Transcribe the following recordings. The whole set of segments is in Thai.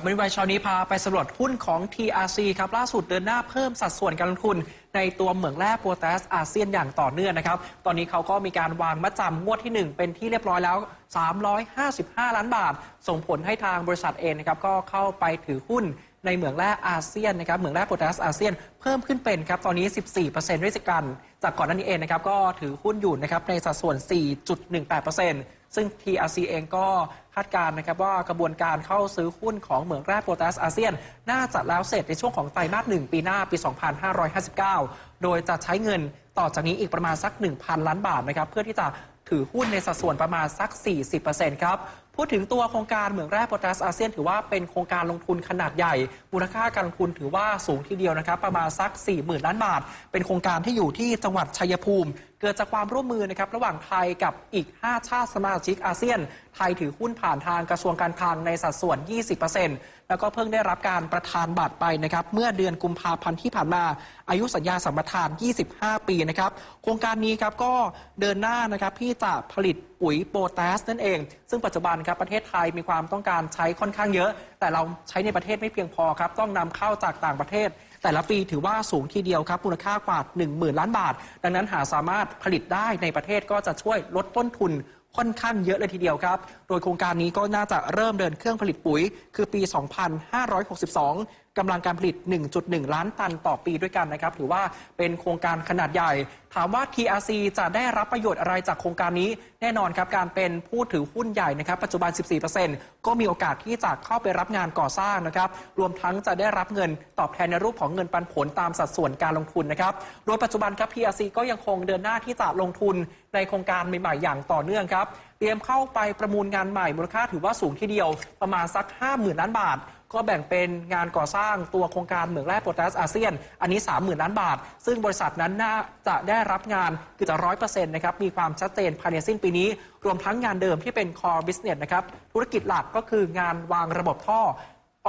วันนี้วันเช้านี้พาไปสำรวจหุ้นของ TRC ครับล่าสุดเดินหน้าเพิ่มสัดส่วนการลงทุน ในตัวเหมืองแร่โพแทสอาเซียนอย่างต่อเนื่องนะครับ ตอนนี้เขาก็มีการวางมัดจำงวดที่ 1 เป็นที่เรียบร้อยแล้ว 355 ล้านบาท ส่งผลให้ทางบริษัทเองนะครับก็เข้าไปถือหุ้นในเหมืองแร่อาเซียนนะครับเหมืองแร่โพแทสอาเซียนเพิ่มขึ้นเป็นครับตอนนี้ 14%ด้วยกัน จากก่อนหน้านี้เองนะครับก็ถือหุ้นอยู่นะครับในสัดส่วน 4.18% ซึ่ง TRC เองก็คาดการณ์นะครับว่ากระบวนการเข้าซื้อหุ้นของเหมืองแร่โพแทสอาเซียน น่าจะแล้วเสร็จในช่วงของไตรมาสหนึ่งปีหน้าปี 2559 โดยจะใช้เงินต่อจากนี้อีกประมาณสัก 1,000 ล้านบาทนะครับเพื่อที่จะถือหุ้นในสัดส่วนประมาณสัก 40%ครับ พูดถึงตัวโครงการเหมืองแร่โพแทสอาเซียน ถือว่าเป็นโครงการลงทุนขนาดใหญ่มูลค่าการลงทุนถือว่าสูงทีเดียวนะครับประมาณสัก 40,000 ล้านบาท เป็นโครงการที่อยู่ที่จังหวัดชัยภูมิ เกิดจากความร่วมมือนะครับระหว่างไทยกับอีก 5 ชาติสมาชิกอาเซียน ไทยถือหุ้นผ่านทางกระทรวงการคลังในสัดส่วน 20% แล้วก็เพิ่งได้รับการประทานบัตรไปนะครับเมื่อเดือนกุมภาพันธ์ที่ผ่านมา อายุสัญญาสัมปทาน 25 ปีนะครับโครงการนี้ครับก็เดินหน้านะครับที่จะผลิตปุ๋ยโปรแทสนั่นเอง ซึ่งปัจจุบันครับประเทศไทยมีความต้องการใช้ค่อนข้างเยอะ แต่เราใช้ในประเทศไม่เพียงพอครับต้องนำเข้าจากต่างประเทศ แต่ละปีถือว่าสูงทีเดียวครับมูลค่ากว่า 10,000 ล้านบาท ดังนั้นหาสามารถผลิตได้ในประเทศก็จะช่วยลดต้นทุน ค่อนข้างเยอะเลยทีเดียวครับ โดยโครงการนี้ก็น่าจะเริ่มเดินเครื่องผลิตปุ๋ย คือปี 2562 กำลังการผลิต 1.1 ล้านตันต่อปีด้วยกันนะครับถือว่าเป็นโครงการขนาดใหญ่ ถามว่า TRC จะได้รับประโยชน์อะไรจากโครงการนี้แน่นอนครับการเป็นผู้ถือหุ้นใหญ่นะครับปัจจุบัน 14%ก็มีโอกาสที่จะเข้าไปรับงานก่อสร้างนะครับรวมทั้งจะได้รับเงินตอบแทนในรูปของเงินปันผลตามสัดส่วนการลงทุนนะครับโดยปัจจุบันครับ TRC ก็ยังคงเดินหน้าที่จะลงทุนในโครงการใหม่ๆอย่างต่อเนื่องครับเตรียมเข้าไปประมูลงานใหม่มูลค่าถือว่าสูงทีเดียวประมาณสัก 50,000 ล้านบาท ก็แบ่งเป็นงานก่อสร้างตัวโครงการเหมืองแร่โพแทสอาเซียน อันนี้ 30,000 ล้านบาท ซึ่งบริษัทนั้นน่าจะได้รับงานคือจะร้อยเปอร์เซ็นต์นะครับ มีความชัดเจนภายในสิ้นปีนี้ รวมทั้งงานเดิมที่เป็น core business นะครับ ธุรกิจหลักก็คืองานวางระบบท่อ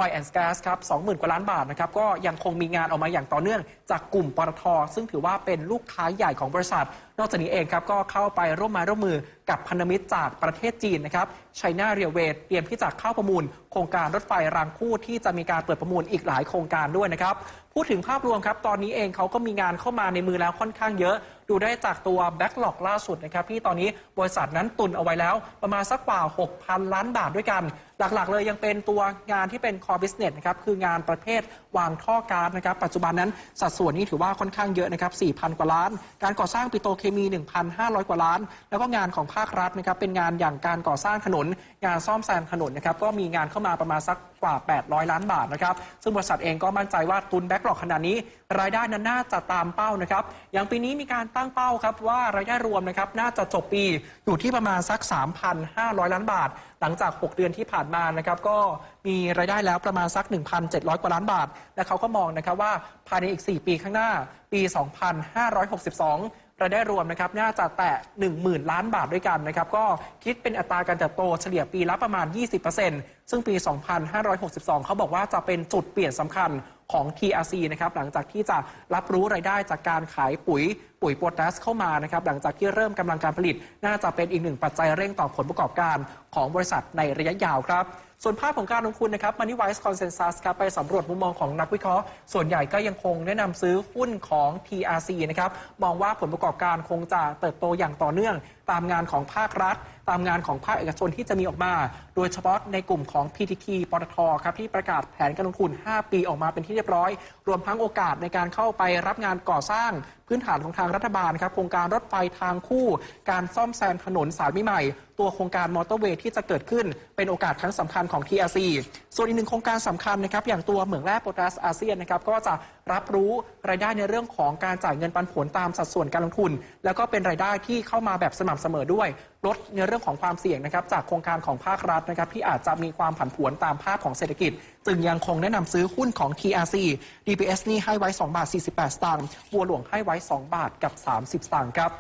Oil and Gas ครับ20,000 กว่าล้านบาทนะครับ ก็ยังคงมีงานออกมาอย่างต่อเนื่องจากกลุ่มปตทซึ่งถือว่าเป็นลูกค้าใหญ่ของบริษัท นอกจากนี้เองครับก็เข้าไปร่วมมาร่วมมือกับพันธมิตรจากประเทศจีนนะครับ China Railway เตรียมที่จะเข้าประมูล โครงการรถไฟรางคู่ที่จะมีการเปิดประมูลอีกหลายโครงการด้วยนะครับ พูดถึงภาพรวมครับ ตอนนี้เองเขาก็มีงานเข้ามาในมือแล้วค่อนข้างเยอะ ดูได้จากตัวแบ็กหลอกล่าสุดนะครับที่ตอนนี้บริษัทนั้นตุนเอาไว้แล้ว ประมาณสักกว่า 6,000 ล้านบาทด้วยกัน หลักๆ เลยยังเป็นตัวงานที่เป็น core business นะครับคืองานประเภทวางท่อกาซนะครับ ปัจจุบันนั้นสัดส่วนนี้ถือว่าค่อนข้างเยอะนะครับ4,000 กว่าล้าน การก่อสร้างปิโตเคมี 1,500 กว่าล้าน แล้วก็งานของภาครัฐนะครับเป็นงานอย่างการก่อสร้างถนน งานซ่อมแซมถนนนะครับก็มีงานเข้ามาประมาณสักกว่า 800 ล้านบาทนะครับซึ่งบริษัทเองก็มั่นใจว่าตุนแบ็กหลอกขนาดนี้ รายได้นั้นน่าจะตามเป้านะครับอย่างปีนี้มีการตั้งเป้าครับว่ารายได้รวมนะครับน่าจะจบปีอยู่ที่ประมาณสัก 3,500 ล้านบาท หลังจาก 6 เดือนที่ผ่านมานะครับก็มีรายได้แล้วประมาณสัก 1,700 กว่าล้านบาท และเขาก็มองนะครับว่าภายในอีก 4 ปีข้างหน้าปี 2562 รายได้รวมนะครับน่าจะแตะ10,000 ล้านบาทด้วยกันนะครับก็คิดเป็นอัตราการเติบโตเฉลี่ยปีละประมาณ 20%ซึ่งปี 2562 เขาบอกว่าจะเป็นจุดเปลี่ยนสำคัญของ TRC นะครับหลังจากที่จะรับรู้รายได้จากการขายปุ๋ย ปุ๋ยโพแทสเข้ามานะครับหลังจากที่เริ่มกำลังการผลิต น่าจะเป็นอีกหนึ่งปัจจัยเร่งต่อผลประกอบการของบริษัทในระยะยาวครับ ส่วนภาพของการลงทุนนะครับ Money Wise Consensus ครับไปสำรวจมุมมองของนักวิเคราะห์ ส่วนใหญ่ก็ยังคงแนะนำซื้อหุ้นของ TRC นะครับมองว่าผลประกอบการคงจะเติบโตอย่างต่อเนื่อง ตามงานของภาครัฐ ตามงานของภาคเอกชนที่จะมีออกมา โดยเฉพาะในกลุ่มของ PTT ปตทครับที่ประกาศแผนการลงทุน 5 ปีออกมาเป็นที่เรียบร้อย รวมทั้งโอกาสในการเข้าไปรับงานก่อสร้าง พื้นฐานของทางรัฐบาลครับโครงการรถไฟทางคู่ การซ่อมแซมถนนสายใหม่ ตัวโครงการมอเตอร์เวย์ที่จะเกิดขึ้นเป็นโอกาสครั้งสำคัญของ TRC ส่วนอีกหนึ่งโครงการสำคัญนะครับอย่างตัวเหมืองแร่โพแทสอาเซียนนะครับก็จะรับรู้รายได้ในเรื่องของการจ่ายเงินปันผลตามสัดส่วนการลงทุน แล้วก็เป็นรายได้ที่เข้ามาแบบสม่ำเสมอด้วยลดในเรื่องของความเสี่ยงนะครับจากโครงการของภาครัฐนะครับที่อาจจะมีความผันผวนตามภาพของเศรษฐกิจ จึงยังคงแนะนำซื้อหุ้นของ TRC DPS นี่ให้ไว้2บาท48 สตางค์บัวหลวงให้ไว้2 บาทกับ 30สตางค์ครับ